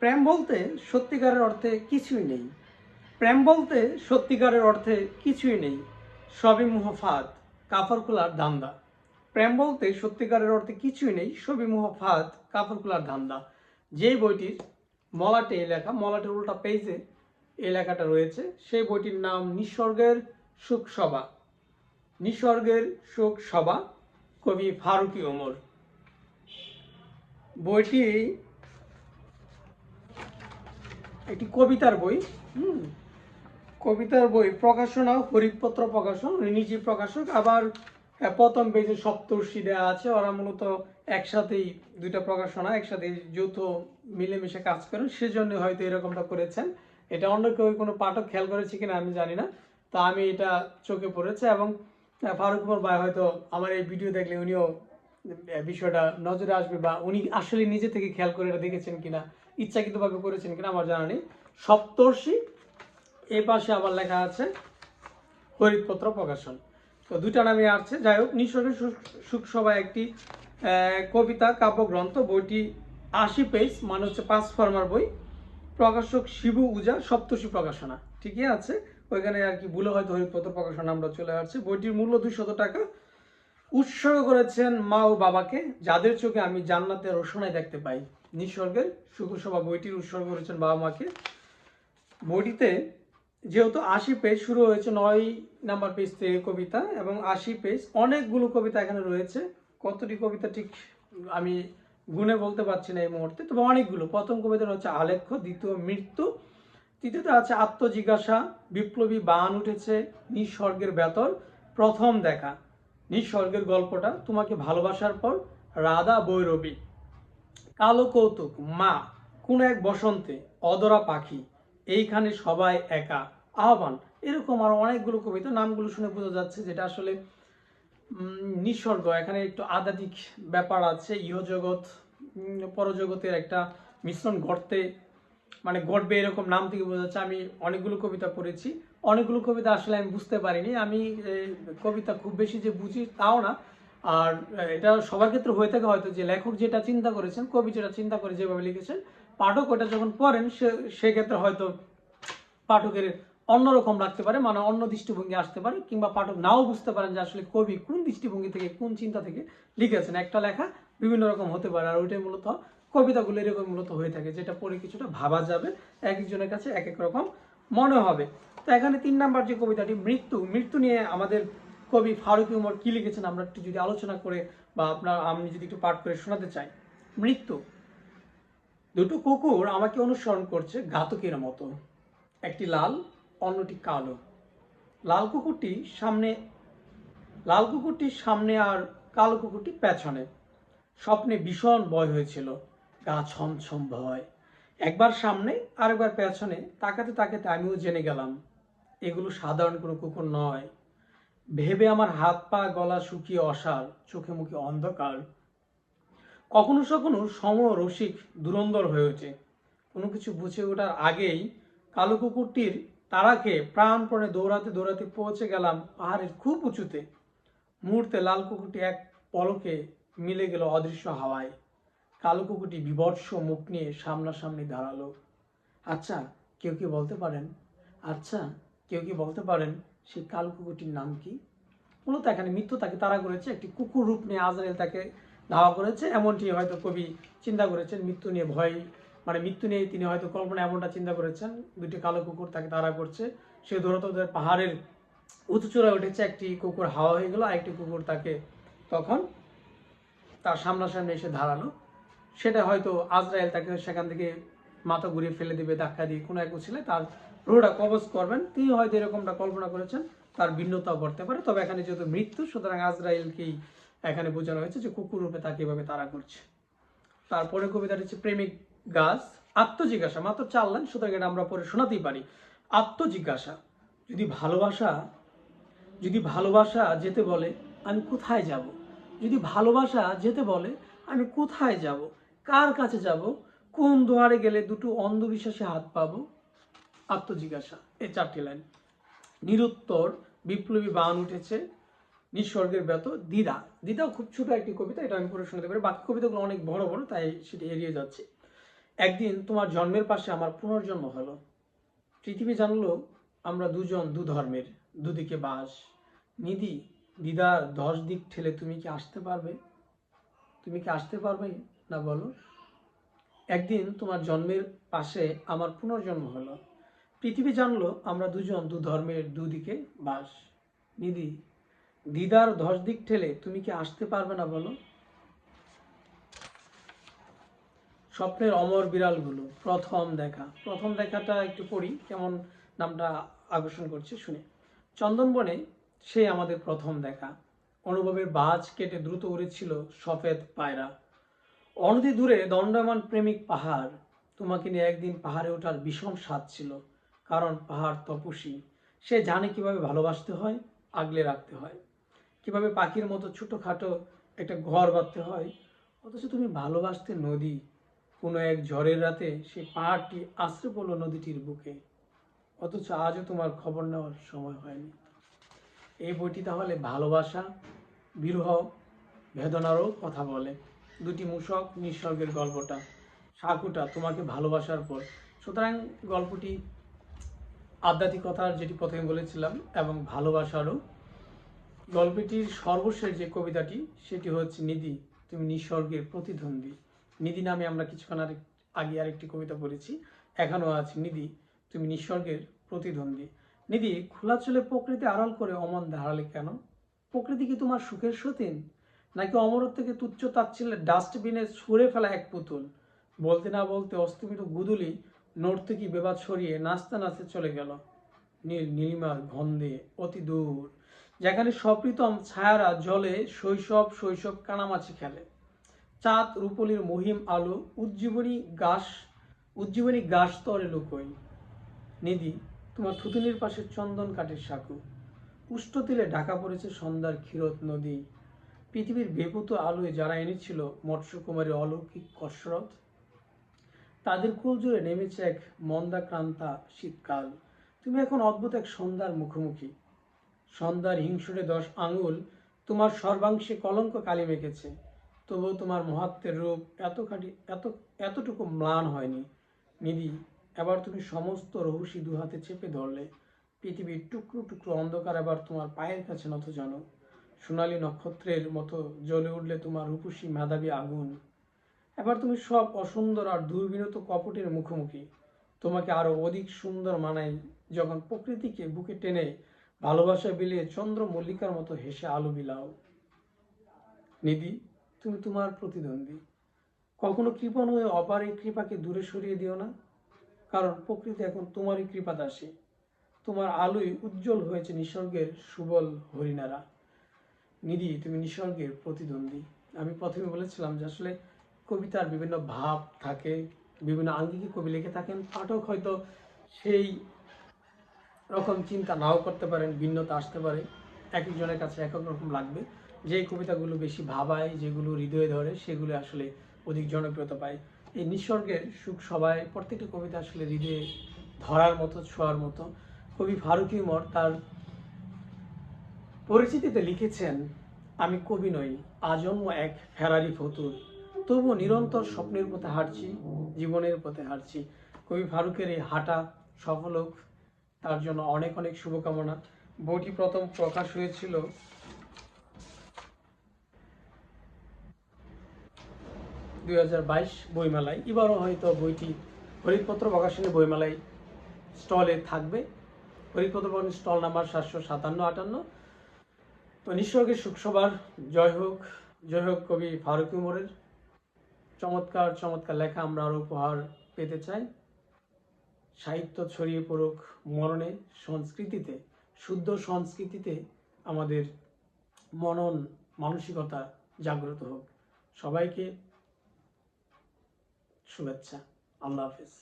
প্রেম বলতে সত্যিকারের অর্থে কিছুই নেই। প্রেম বলতে সত্যিকারের অর্থে কিছুই নেই। সবই মুহফাত কাপড় খোলার ধান্দা। প্রেম বলতে সত্যিকারের অর্থে কিছুই নেই, সবই মুহফাত কাপড় খোলার ধান্দা। যেই বইটির মলাটে এই লেখা উল্টা পেজে এই লেখাটা রয়েছে, সেই বইটির নাম নিসর্গের সুখ সভা নিসর্গের সুখ সভা কবি ফারুকি ওমর। বইটি একটি কবিতার বই, হুম, কবিতার বই, প্রকাশনা, হরিপত্র প্রকাশন নিজে প্রকাশক, আবার প্রথম পেজে সপ্তর্ষি দেওয়া আছে, ওরা মূলত একসাথেই দুইটা প্রকাশনা, একসাথে যৌথ মিলেমিশে কাজ করেন সেজন্য হয়তো এরকমটা করেছেন। এটা অন্য কেউ কোনো পাঠক খেয়াল করেছে কিনা আমি জানি না, তা আমি এটা চোখে পড়েছে এবং ফারুক কুমার ভাই হয়তো আমার এই ভিডিও দেখলে উনিও বিষয়টা নজরে আসবে বা উনি আসলে নিজে থেকে খেয়াল করে এটা দেখেছেন কিনা। ইচ্ছাকৃতভাবে করেছেন কিনা আমার জানা নেই। সপ্তর্ষি এই পাশে আবার লেখা আছে, হরিতপত্র প্রকাশন। তো দুইটা নামে আসছে। যাই হোক নিসর্গের সুখ- সুখসভা একটি কবিতা, কাব্যগ্রন্থ, বইটি আশি পেজ মানে হচ্ছে পাঁচ ফর্মার বই। প্রকাশক শিবু উজা, সপ্তর্ষি প্রকাশনা। ঠিকই আছে? ওইখানে আর কি ভুলে হয়তো হরিপত্র প্রকাশনা আমরা চলে আসছে। বইটির মূল্য দুইশত টাকা। উৎসর্গ করেছেন মা ও বাবাকে, যাদের চোখে আমি জান্নাতের রোশনাই দেখতে পাই। নিসর্গের সুখসভা বইটির উৎসর্গ করেছেন বাবা মাকে। বইটিতে যেহেতু আশি পেজ শুরু হয়েছে, নয় নাম্বার পেজ থেকে কবিতা, এবং আশি পেজ অনেকগুলো কবিতা এখানে রয়েছে। কতটি কবিতা ঠিক আমি গুণে বলতে পারছি না এই মুহূর্তে, তবে অনেকগুলো। প্রথম কবিতা হচ্ছে আলেখ্য, দ্বিতীয় মৃত্যু তৃতীয়তে আছে আত্মজিজ্ঞাসা, বিপ্লবী বান উঠেছে নিঃস্বর্গের বেতন প্রথম দেখা। নিঃস্বর্গের গল্পটা তোমাকে ভালোবাসার পর রাধা বৈরবী। কালো কৌতুক মা কোন এক বসন্তে অদরা পাখি এইখানে সবাই একা। আহ্বান এরকম আরও অনেকগুলো কবিতা নামগুলো শুনে বোঝা যাচ্ছে যেটা আসলে উম, নিসর্গ এখানে একটু আধ্যাত্মিক ব্যাপার আছে ইহজগৎ পরজগতের একটা মিশ্রণ ঘটতে মানে ঘটবে এরকম নাম থেকে বোঝা যাচ্ছে। আমি অনেকগুলো কবিতা পড়েছি। অনেকগুলো কবিতা আসলে আমি বুঝতে পারিনি। আমি কবিতা খুব বেশি যে বুঝি তাও না। আর এটা সবার ক্ষেত্রে হয়ে থাকে হয়তো যে লেখক যেটা চিন্তা করেছেন, কবি যেটা চিন্তা করে যেভাবে লিখেছেন, পাঠক ওটা যখন পড়েন, সে, সেক্ষেত্রে হয়তো পাঠকের অন্যরকম লাগতে পারে মানে অন্য দৃষ্টিভঙ্গি আসতে পারে, কিংবা পাঠক নাও বুঝতে পারেন যে আসলে কবি কোন দৃষ্টিভঙ্গি থেকে, কোন চিন্তা থেকে লিখেছেন। একটা লেখা বিভিন্ন রকম হতে পারে, আর ওইটাই মূলত কবিতাগুলো এরকম মূলত হয়ে থাকে, যেটা পড়ে কিছুটা ভাবা যাবে। এক একজনের কাছে এক এক রকম মনে হবে। তো এখানে তিন নাম্বার যে কবিতাটি, মৃত্যু মৃত্যু নিয়ে আমাদের কবি ফারুক উমর কি লিখেছেন আমরা একটু যদি আলোচনা করে বা আপনার, আমি যদি একটু পাঠ করে শোনাতে চাই। মৃত্যু। দুটো কুকুর আমাকে অনুসরণ করছে ঘাতকের মতো। একটি লাল, অন্যটি কালো। লাল কুকুরটি সামনে, লাল কুকুরটির সামনে আর কালো কুকুরটি পেছনে। স্বপ্নে ভীষণ ভয় হয়েছিল। গা ছমছম ভয়। একবার সামনে, আরেকবার পেছনে, তাকাতে তাকাতে আমিও জেনে গেলাম, এগুলো সাধারণ কোনো কুকুর নয়। ভেবে আমার হাত পা, গলা শুকিয়ে অসার, চোখে মুখে অন্ধকার। কখনো কখনো সম রসিক দুরন্দর হয়ে ওঠে। কোনো কিছু বুঝে ওঠার আগেই কালো কুকুরটির তাড়াকে প্রাণপণে দৌড়াতে দৌড়াতে পৌঁছে গেলাম পাহাড়ের খুব উঁচুতে। মুহূর্তে লাল কুকুরটি এক পলকে মিলে গেল অদৃশ্য হাওয়ায়। কালো কুকুরটি বিভৎস মুখ নিয়ে সামনাসামনি দাঁড়াল। আচ্ছা কেউ কি বলতে পারেন? আচ্ছা কেউ কি বলতে পারেন সেই কালো কুকুরটির নাম কি? মূলত এখানে মৃত্যু তাকে তাড়া করেছে, একটি কুকুর রূপ নিয়ে আজরাইল তাকে ধাওয়া করেছে, এমনটি হয়তো কবি চিন্তা করেছেন, মৃত্যু নিয়ে ভয় মানে মৃত্যু নিয়ে তিনি হয়তো কল্পনা এমনটা চিন্তা করেছেন, দুটি কালো কুকুর তাকে তাড়া করছে, সে দৌড়াতে পাহাড়ের উঁচু চূড়ায় উঠেছে, একটি কুকুর হাওয়া হয়ে গেল, আরেকটি কুকুর তাকে তখন তার সামনাসামনি এসে দাঁড়াল। সেটা হয়তো আজরায়েল তাকে সেখান থেকে মাথা ঘুরিয়ে ফেলে দিবে, ধাক্কা দিয়ে কোনো এক উচিলে তার রোহটা কবজ করবেন। তিনি হয়তো এরকমটা কল্পনা করেছেন, তার ভিন্নতাও করতে পারে। তবে এখানে যেহেতু মৃত্যু, সুতরাং আজরায়েলকেই এখানে বোঝানো হয়েছে যে কুকুর রূপে তাকে এভাবে তারা করছে। তারপরে কবিতাটা হচ্ছে প্রেমিক গাছ, আত্মজিজ্ঞাসা, মাত্র চার লাইন, সুতরাং এটা আমরা পরে শোনাতেই পারি। আত্মজিজ্ঞাসা, যদি ভালোবাসা যদি ভালোবাসা যেতে বলে, আমি কোথায় যাব? যদি ভালোবাসা যেতে বলে, আমি কোথায় যাব? কার কাছে যাব? কোন দুয়ারে গেলে দুটো অন্ধবিশ্বাসে হাত পাবো? আত্মজিজ্ঞাসা, এই চারটি লাইন। নিরুত্তর, বিপ্লবী বান উঠেছে, নিঃস্বর্গের ব্যত দিদা দিদাও খুব ছোট একটি কবিতা, এটা আমি পড়ে শোনাতে পারি। বাকি কবিতাগুলো অনেক বড় বড়, তাই সেটি এড়িয়ে যাচ্ছে। একদিন তোমার জন্মের পাশে আমার পুনর্জন্ম হলো। পৃথিবী জানলো, আমরা দুজন দু ধর্মের, দুদিকে বাস। নিধি, দিদার দশ দিক ঠেলে তুমি কি আসতে পারবে? তুমি কি আসতে পারবে? না বলো? একদিন তোমার জন্মের পাশে আমার পুনর্জন্ম হলো। পৃথিবী জানলো আমরা দুজন দু ধর্মের দুদিকে বাস। নিধি, দিদার দশ দিক ঠেলে তুমি কি আসতে পারবে না বলো? স্বপ্নের অমর বিড়ালগুলো, প্রথম দেখা। প্রথম দেখাটা একটু পড়ি, কেমন নামটা আকর্ষণ করছে শুনে। চন্দনবনে সে আমাদের প্রথম দেখা। অনুভবের বাজ কেটে দ্রুত উড়েছিল সফেদ পায়রা। অনতি দূরে দণ্ডায়মান প্রেমিক পাহাড়, তোমাকে নিয়ে একদিন পাহাড়ে ওঠার বিষম স্বাদ ছিল, কারণ পাহাড় তপসী সে জানে কীভাবে ভালোবাসতে হয়, আগলে রাখতে হয়। কীভাবে পাখির মতো ছোটোখাটো একটা ঘর বাঁধতে হয়। অথচ তুমি ভালোবাসতে নদী, কোনো এক ঝড়ের রাতে সেই পাহাড়টি আশ্রে পড়ল নদীটির বুকে। অথচ আজও তোমার খবর নেওয়ার সময় হয়নি। এই বইটি তাহলে ভালোবাসা, বিরহ, বেদনারও কথা বলে। দুটি মূষক নিঃসর্গের গল্পটা, সাকুটা, তোমাকে ভালোবাসার পর। সুতরাং গল্পটি আধ্যাত্মিকতার যেটি প্রথমে বলেছিলাম এবং ভালোবাসারও, গল্পটির সর্বশেষ যে কবিতাটি, সেটি হচ্ছে নিধি, তুমি নিঃস্বর্গের প্রতিদ্বন্দ্বী। নিধি নামে আমরা কিছুক্ষণ আরেক, আগে আরেকটি কবিতা পড়েছি, এখনও আছে, নিধি, তুমি নিঃসর্গের প্রতিদ্বন্দ্বী। নিধি, খোলা চলে প্রকৃতি আড়াল করে অমন ধারালে কেন? প্রকৃতি কি তোমার সুখের সতীন? নাকি অমরত্বকে তুচ্ছ তাচ্ছিল্যের ডাস্টবিনে ছুঁড়ে ফেলা এক পুতুল? বলতে না বলতে অস্তমিত গুদুলি নর্তকী বেবাদ সরিয়ে নাচতে নাচতে চলে গেল। নীল, নীলিমার গন্ধে অতি দূর, যেখানে সপ্রীতম ছায়ারা জলে শৈশব শৈশব কানামাছি খেলে। চাঁদ, রূপলির মহিম আলো, উজ্জীবনী গাছ উজ্জীবনী গাছ তরে লুকোই নিধি, তোমার থুতুনির পাশে চন্দন কাঠের সাঁকু। পুষ্ট তিলে ঢাকা পড়েছে সন্ধ্যার ক্ষীরত নদী। পৃথিবীর বেপুত আলোয় যারা এনেছিল মৎস্যকুমারী অলৌকিক কসরত তাদের কুল জুড়ে নেমেছে এক মন্দাক্রান্তা শীতকাল। তুমি এখন অদ্ভুত এক সন্ধ্যার মুখোমুখি। সন্ধ্যার হিংসুটে দশ আঙুল তোমার সর্বাংশে কলঙ্ক কালি মেখেছে। তবুও তোমার মহাত্মের রূপ এত খাটি এত, এতটুকু ম্লান হয়নি। নিধি, এবার তুমি সমস্ত রহস্যি দু হাতে চেপে ধরলে। পৃথিবীর টুকরো টুকরো অন্ধকার এবার তোমার পায়ের কাছে নত জানো সোনালী নক্ষত্রের মতো জ্বলে উঠলে তোমার রূপসী মেধাবী আগুন। এবার তুমি সব অসুন্দর আর দুর্বিনত কপটের মুখোমুখি। তোমাকে আরও অধিক সুন্দর মানায় যখন প্রকৃতিকে বুকে টেনে ভালোবাসা বিলিয়ে চন্দ্র মল্লিকার মতো হেসে আলো বিলাও। নিধি, তুমি তোমার প্রতিদ্বন্দ্বী। কখনো কৃপণ হয়ে অপারের কৃপাকে দূরে সরিয়ে দিও না। কারণ প্রকৃতি এখন তোমারই কৃপা দাসী তোমার আলোয় উজ্জ্বল হয়েছে নিসর্গের সুবল হরিণারা। নিধি, তুমি নিসর্গের প্রতিদ্বন্দ্বী। আমি প্রথমে বলেছিলাম যে আসলে কবিতার বিভিন্ন ভাব থাকে, বিভিন্ন আঙ্গিকে কবি লিখে থাকেন, পাঠক হয়তো সেই রকম চিন্তা নাও করতে পারেন, ভিন্নতা আসতে পারে এক একজনের কাছে এক এক রকম লাগবে। যে কবিতাগুলো বেশি ভাবায়, যেগুলো হৃদয়ে ধরে, সেগুলো আসলে অধিক জনপ্রিয়তা পায়। এই নিসর্গের সুখ সবাই, প্রত্যেকটি কবিতা আসলে হৃদয়ে ধরার মতো, ছোঁয়ার মতো। কবি ফারুকি উমর তার পরিচিতিতে লিখেছেন, আমি কবি নই, আজন্ম এক ফেরারি ফতুর। তবু নিরন্তর স্বপ্নের পথে হাঁটছি, জীবনের পথে হাঁটছি। কবি ফারুকের এই হাঁটা সফল হোক, তার জন্য অনেক অনেক শুভকামনা। বইটি প্রথম প্রকাশ হয়েছিল দুই হাজার বাইশ বইমেলায়। এবারও হয়তো বইটি হরিপত্র প্রকাশনী বইমেলায় স্টলে থাকবে। হরিপত্র প্রকাশনী স্টল নাম্বার সাতশো সাতান্ন আটান্ন। তো নিঃস্বর্গের সুখসভার জয় হোক জয় হোক কবি ফারুক উমরের চমৎকার চমৎকার লেখা আমরা আরও উপহার পেতে চাই। সাহিত্য ছড়িয়ে পড়ুক মরণে, সংস্কৃতিতে, শুদ্ধ সংস্কৃতিতে আমাদের মনন মানসিকতা জাগ্রত হোক। সবাইকে শুভেচ্ছা। আল্লাহ হাফিজ।